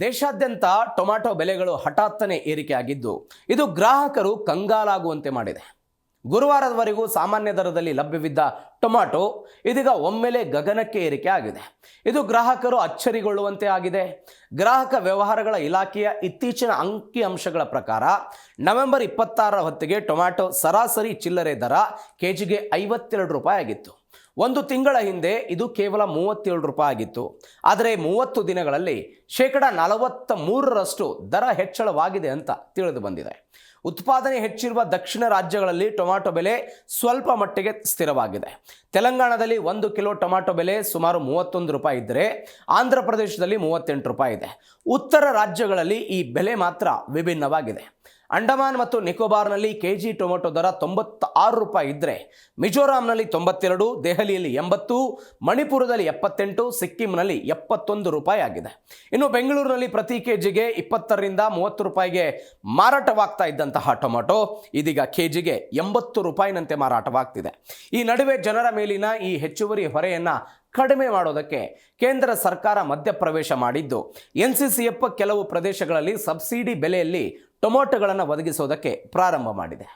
ದೇಶಾದ್ಯಂತ ಟೊಮ್ಯಾಟೊ ಬೆಲೆಗಳು ಹಠಾತ್ತನೆ ಏರಿಕೆಯಾಗಿದ್ದು ಇದು ಗ್ರಾಹಕರು ಕಂಗಾಲಾಗುವಂತೆ ಮಾಡಿದೆ. ಗುರುವಾರದವರೆಗೂ ಸಾಮಾನ್ಯ ದರದಲ್ಲಿ ಲಭ್ಯವಿದ್ದ ಟೊಮ್ಯಾಟೊ ಇದೀಗ ಒಮ್ಮೆಲೆ ಗಗನಕ್ಕೆ ಏರಿಕೆ ಆಗಿದೆ. ಇದು ಗ್ರಾಹಕರು ಅಚ್ಚರಿಗೊಳ್ಳುವಂತೆ ಆಗಿದೆ. ಗ್ರಾಹಕ ವ್ಯವಹಾರಗಳ ಇಲಾಖೆಯ ಇತ್ತೀಚಿನ ಅಂಕಿ ಅಂಶಗಳ ಪ್ರಕಾರ, ನವೆಂಬರ್ ಇಪ್ಪತ್ತಾರರ ಹೊತ್ತಿಗೆ ಟೊಮ್ಯಾಟೊ ಸರಾಸರಿ ಚಿಲ್ಲರೆ ದರ ಕೆಜಿಗೆ ಐವತ್ತೆರಡು ರೂಪಾಯಿ ಆಗಿತ್ತು. ಒಂದು ತಿಂಗಳ ಹಿಂದೆ ಇದು ಕೇವಲ ಮೂವತ್ತೇಳು ರೂಪಾಯಿ ಆಗಿತ್ತು. ಆದರೆ ಮೂವತ್ತು ದಿನಗಳಲ್ಲಿ ಶೇಕಡ ನಲವತ್ತ ಮೂರರಷ್ಟು ದರ ಹೆಚ್ಚಳವಾಗಿದೆ ಅಂತ ತಿಳಿದು ಬಂದಿದೆ. ಉತ್ಪಾದನೆ ಹೆಚ್ಚಿರುವ ದಕ್ಷಿಣ ರಾಜ್ಯಗಳಲ್ಲಿ ಟೊಮ್ಯಾಟೊ ಬೆಲೆ ಸ್ವಲ್ಪ ಮಟ್ಟಿಗೆ ಸ್ಥಿರವಾಗಿದೆ. ತೆಲಂಗಾಣದಲ್ಲಿ ಒಂದು ಕಿಲೋ ಟೊಮ್ಯಾಟೊ ಬೆಲೆ ಸುಮಾರು ಮೂವತ್ತೊಂದು ರೂಪಾಯಿ ಇದ್ದರೆ ಆಂಧ್ರ ಪ್ರದೇಶದಲ್ಲಿ ಮೂವತ್ತೆಂಟು ರೂಪಾಯಿ ಇದೆ. ಉತ್ತರ ರಾಜ್ಯಗಳಲ್ಲಿ ಈ ಬೆಲೆ ಮಾತ್ರ ವಿಭಿನ್ನವಾಗಿದೆ. ಅಂಡಮಾನ್ ಮತ್ತು ನಿಕೋಬಾರ್ನಲ್ಲಿ ಕೆ ಜಿ ಟೊಮೆಟೊ ದರ ತೊಂಬತ್ತ ಆರು ರೂಪಾಯಿ ಇದ್ದರೆ ಮಿಜೋರಾಂನಲ್ಲಿ ತೊಂಬತ್ತೆರಡು, ದೆಹಲಿಯಲ್ಲಿ ಎಂಬತ್ತು, ಮಣಿಪುರದಲ್ಲಿ ಎಪ್ಪತ್ತೆಂಟು, ಸಿಕ್ಕಿಂನಲ್ಲಿ ಎಪ್ಪತ್ತೊಂದು ರೂಪಾಯಿ ಆಗಿದೆ. ಇನ್ನು ಬೆಂಗಳೂರಿನಲ್ಲಿ ಪ್ರತಿ ಕೆ ಜಿಗೆ ಇಪ್ಪತ್ತರಿಂದ ಮೂವತ್ತು ರೂಪಾಯಿಗೆ ಮಾರಾಟವಾಗ್ತಾ ಇದ್ದಂತಹ ಟೊಮೆಟೊ ಇದೀಗ ಕೆ ಜಿಗೆ ಎಂಬತ್ತು ರೂಪಾಯಿನಂತೆ ಮಾರಾಟವಾಗ್ತಿದೆ. ಈ ನಡುವೆ ಜನರ ಮೇಲಿನ ಈ ಹೆಚ್ಚುವರಿ ಹೊರೆಯನ್ನು ಕಡಿಮೆ ಮಾಡೋದಕ್ಕೆ ಕೇಂದ್ರ ಸರ್ಕಾರ ಮಧ್ಯಪ್ರವೇಶ ಮಾಡಿದ್ದು. ಎನ್ ಸಿ ಸಿ ಎಫ್ ಕೆಲವು ಪ್ರದೇಶಗಳಲ್ಲಿ ಸಬ್ಸಿಡಿ ಬೆಲೆಯಲ್ಲಿ ಟೊಮೊಟೊಗಳನ್ನು ಒದಗಿಸೋದಕ್ಕೆ ಪ್ರಾರಂಭ ಮಾಡಿದೆ.